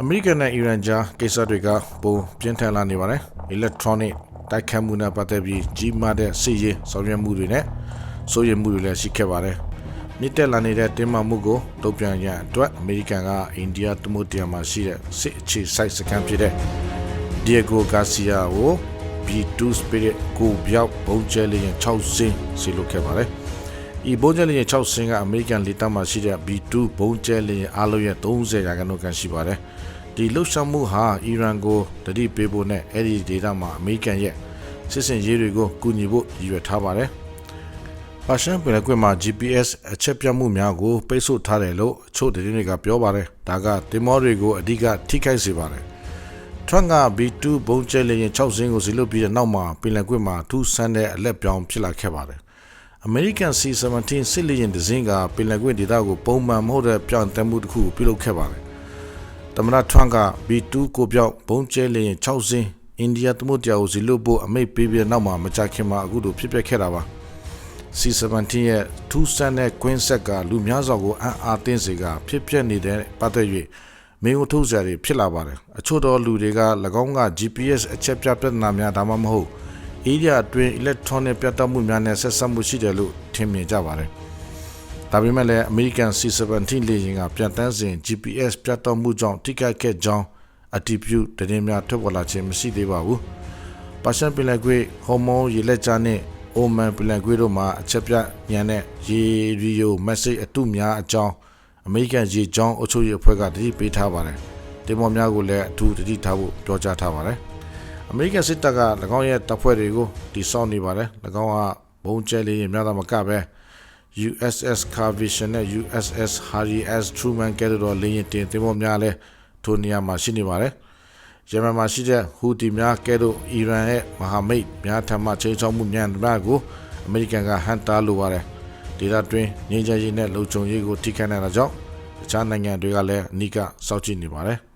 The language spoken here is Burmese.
အမေရိကန်နဲ့အီရန်ကြားကိစ္စတွေကပုံပြင်းထန်လာနေပါတယ်။ electronic တိုက်ခတ်မှုနဲ့ပတ်သက်ပြီးကြီးမားတဲ့စစ်ရေးဆောင်ရွက်မှုတွေနဲ့စိုးရိမ်မှုတွေလည်းရှိခဲ့ပါတယ်။မြစ်တက်လာနေတဲ့တင်းမာမှုကိုတုံ့ပြန်ရန်အတွက်အမေရိကန်ကအိန္ဒိယသမုဒ္ဒရာမှာရှိတဲ့စစ်အခြေစိုက်စခန်းဖြစ်တဲ့ Diego Garcia ကို B2 Spirit ကိုပြောက်ဘုံကျဲလေးရင်6စင်းစီလုခဲ့ပါတယ်။ ဤဘုံကျဲလေးရင်6စင်းကအမေရိကန်လေတပ်မှာရှိတဲ့ B2 ဘုံကျဲလေးရင်အားလုံးရဲ့30ရာခိုင်နှုန်းကန်ရှိပါတယ်။ဒီလှုပ်ရှားမှုဟာအီရန်ကိုတတိပေးဖို့နဲ့အဲ့ဒီဒေသမှာအမေရိကန်ရဲ့စစ်စင်ရေးတွေကိုကူညီဖို့ရည်ရွယ်ထားပါတယ်။ပါရှန်ပယ်ကွက်မှာ GPS အချက်ပြတ်မှုများကိုပိတ်ဆို့ထားတယ်လို့အချို့သတင်းတွေကပြောပါတယ်။ဒါကတင်မောတွေကိုအဓိကထိခိုက်စေပါတယ်။ထရန့်က B2 ဘုံကျဲလေရင်6စင်းကိုစီလွတ်ပြီးတဲ့နောက်မှာပင်လယ်ကွေ့မှာထူးဆန်းတဲ့အလက်ပြောင်းဖြစ်လာခဲ့ပါတယ်။ American C-17 စစ်လေယာဉ်တစ်စင်းကပင်လယ်ကွေ့ဒေသကိုပုံမှန်မဟုတ်တဲ့ပြောင်းတမှုတစ်ခုပြုလုပ်ခဲ့ပါတယ်။သမ္မတထရန့်က B2 ကိုပြောက်ဘုံကျဲလေရင်6စင်းအိန္ဒိယသမုဒ္ဒရာကိုစီလွတ်ဖို့အမိတ်ပေးပြီးတဲ့နောက်မှာမကြခင်မှာအခုလိုဖြစ်ပျက်ခဲ့တာပါ။ C-17 ရဲ့ထူးဆန်းတဲ့ကွင်းဆက်ကလူများစွာကိုအံ့အားသင့်စေကဖြစ်ပျက်နေတဲ့ပတ်သက်၍မင်းတို့ထုတ်စရာတွေဖြစ်လာပါတယ်အချို့သောလူတွေက၎င်းက GPS အချက်ပြပြဿနာများဒါမှမဟုတ် area အတွင်း electronic ပြတ်တောက်မှုများနဲ့ဆက်စပ်မှုရှိတယ်လို့ထင်မြင်ကြပါတယ်ဒါပေမဲ့လည်း American C-17 လေယာဉ်ကပြန်တန်းစဉ် GPS ပြတ်တောက်မှုကြောင့်ထိခိုက်ခဲ့ကြောင်းအတည်ပြုသတင်းများထွက်ပေါ်လာခြင်းမရှိသေးပါဘူးပါရှန်ပင်လယ်ကွေ့ဟော်မုန်းရေလက်ကြားနဲ့အိုမန်ပင်လယ်ကွေ့တို့မှာအချက်ပြညံတဲ့ရေရီယို message အတုများအကြောင်းအမေရိကန်ရေကြောင်းအုပ်ချုပ်ရေးအဖွဲ့ကတတိပေးထားပါတယ်တင်မော်များကိုလည်းအထူးတတိထားဖို့ပြောကြားထားပါတယ် အမေရိကန်စစ်တပ်က၎င်းရဲ့တပ်ဖွဲ့တွေကိုတိစောက်နေပါတယ်၎င်းကဘုံကျဲလေးများသာမကပဲ USS Carvision နဲ့ USS Harry S Truman ကဲ့သို့သောလေယာဉ်တင်သင်္ဘောများလည်းထိုနေရာမှာရှိနေပါတယ်။ယမန်မှာရှိတဲ့ဟူတီများကဲ့သို့အီရန်ရဲ့မဟာမိတ်များထံမှချိန်ချောက်မှုများများကိုအမေရိကန်ကဟန်တာလိုပါတယ်။ဒေသတွင်းငြိမ်းချမ်းရေးနဲ့လုံခြုံရေးကိုထိခိုက်နေတာကြောင့်တခြားနိုင်ငံတွေကလည်းအနိကစောင့်ကြည့်နေပါတယ်။